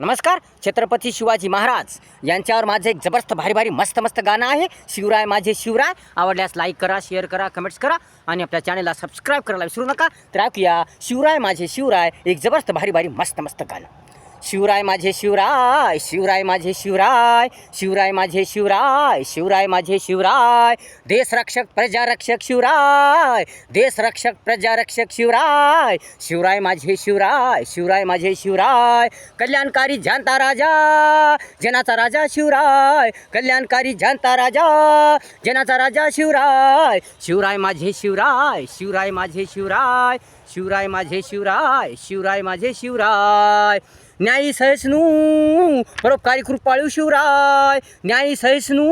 नमस्कार छत्रपती शिवाजी महाराज. यांच्यावर माझं एक जबरदस्त भारी भारी मस्त मस्त गाणं आहे. शिवराय माझे शिवराय. आवडल्यास लाईक करा शेअर करा कमेंट्स करा आणि आपल्या चॅनलला सबस्क्राईब करायला विसरू नका. तर ऐकूया शिवराय माझे शिवराय एक जबरदस्त भारी भारी मस्त मस्त गाणं. शिवराय माझे शिवराय शिवराय माझे शिवराय शिवराय माझे शिवराय शिवराय माझे शिवराय देश रक्षक प्रजारक्षक शिवराय देश रक्षक प्रजारक्षक शिवराय शिवराय माझे शिवराय शिवराय माझे शिवराय कल्याणकारी जानता राजा जनाचा राजा शिवराय कल्याणकारी जानता राजा जनाचा राजा शिवराय शिवराय माझे शिवराय शिवराय माझे शिवराय शिवराय माझे शिवराय शिवराय माझे शिवराय न्यायी सहिष्णू परोपकारी कृपाळू शिवराय. न्यायी सहिष्णू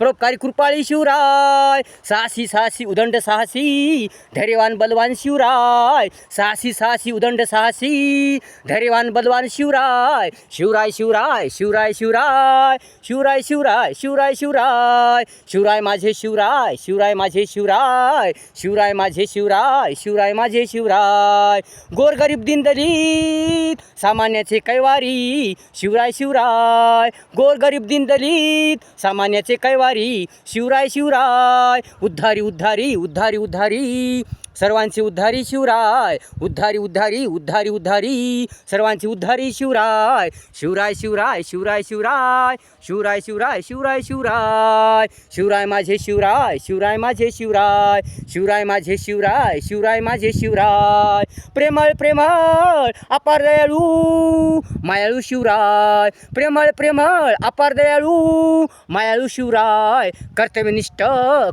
परोपकारी कृपाळी शिवराय. साहसी साहसी उदंड साहसी धैर्यवान बलवान शिवराय. साहसी साहसी उदंड साहसी धैर्यवान बलवान शिवराय. शिवराय शिवराय शिवराय शिवराय. शिवराय शिवराय शिवराय शिवराय. शिवराय माझे शिवराय शिवराय माझे शिवराय. शिवराय माझे शिवराय शिवराय माझे शिवराय. गोरगरीब दीनदलित सामान्याचे कैवारी शिवराय शिवराय गोरगरीब दिनदलित सामान्याचे कैवारी शिवराय शिवराय उद्धारी उद्धारी उद्धारी उद्धारी. सर्वांची उद्धारी शिवराय उद्धारी उद्धारी उद्धारी उद्धारी. सर्वांची उद्धारी शिवराय. शिवराय शिवराय शिवराय शिवराय. शिवराय शिवराय शिवराय शिवराय. शिवराय माझे शिवराय शिवराय माझे शिवराय. शिवराय माझे शिवराय शिवराय माझे शिवराय. प्रेमळ प्रेमळ अपार दयाळू मायाळू शिवराय. प्रेमळ प्रेमळ अपार दयाळू मायाळू शिवराय. कर्तव्यनिष्ठ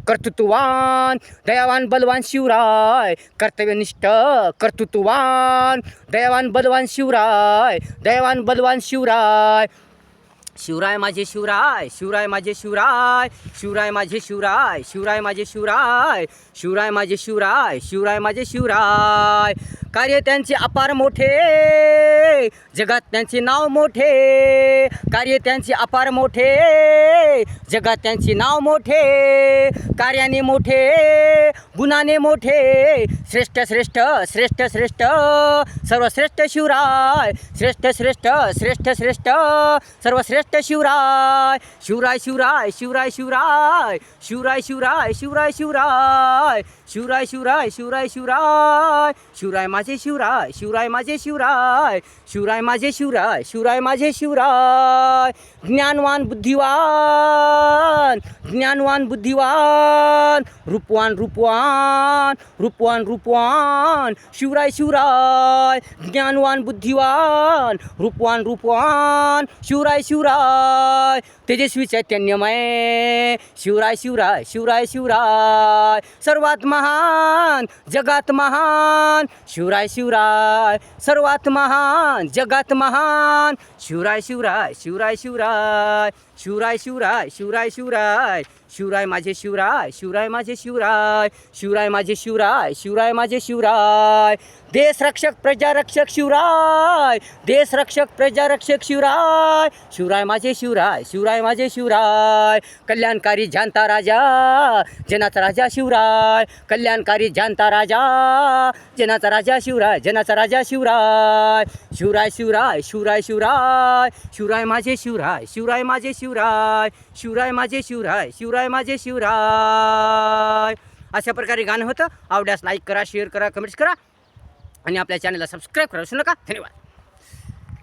कर्तृत्ववान दयावान बलवान शिवराय. कर्तव्यनिष्ठ कर्तृत्ववान दयावान बलवान शिवराय दयावान बलवान शिवराय. शिवराय माझे शिवराय शिवराय माझे शिवराय शिवराय माझे शिवराय शिवराय माझे शिवराय शिवराय माझे शिवराय शिवराय माझे शिवराय. कार्य त्यांचे अपार मोठे जगात त्यांचे नाव मोठे. कार्य त्यांचे अपार मोठे जगात त्यांचे नाव मोठे. कार्याने मोठे गुणाने मोठे. श्रेष्ठ श्रेष्ठ श्रेष्ठ श्रेष्ठ सर्वश्रेष्ठ शिवराय. श्रेष्ठ श्रेष्ठ श्रेष्ठ श्रेष्ठ सर्वश्रेष्ठ शिवराय. शिवराय शिवराय शिवराय शिवराय. शिवराय शिवराय शिवराय शिवराय. शिवराय शिवराय शिवराय शिवराय. शिवराय माझे शिवराय शिवराय माझे शिवराय. शिवराय माझे शिवराय शिवराय माझे शिवराय. ज्ञानवान बुद्धिवान. ज्ञानवान बुद्धिवान. रूपवान रूपवान. रूपवान रूप रूपवान शिवराय शिवराय ज्ञानवान बुद्धिवान रूपवान रूपवान शिवराय शिवराय तेजस्वी चैतन्यमय शिवराय शिवराय शिवराय शिवराय सर्वात महान जगात महान शिवराय शिवराय सर्वात महान जगात महान शिवराय शिवराय शिवराय शिवराय शिवराय शिवराय शिवराय शिवराय शिवराय माझे शिवराय शिवराय माझे शिवराय शिवराय माझे शिवराय शिवराय माझे शिवराय. देश रक्षक प्रजारक्षक शिवराय देश रक्षक प्रजारक्षक शिवराय शिवराय माझे शिवराय शिवराय माझे शिवराय. कल्याणकारी जानता राजा जनाचा राजा शिवराय. कल्याणकारी जानता राजा जनाचा राजा शिवराय जनाचा राजा शिवराय. शिवराय शिवराय शिवराय शिवराय शिवराय माझे शिवराय शिवराय माझे शिवराय शिवराय माझे शिवराय शिवराय माझे शिवराय. अशा प्रकारे गाणं होतं. आवड्यास लाईक करा शेअर करा कमेंट्स करा. आणि आपल्या चॅनलला सबस्क्राईब करा विसरू नका. धन्यवाद.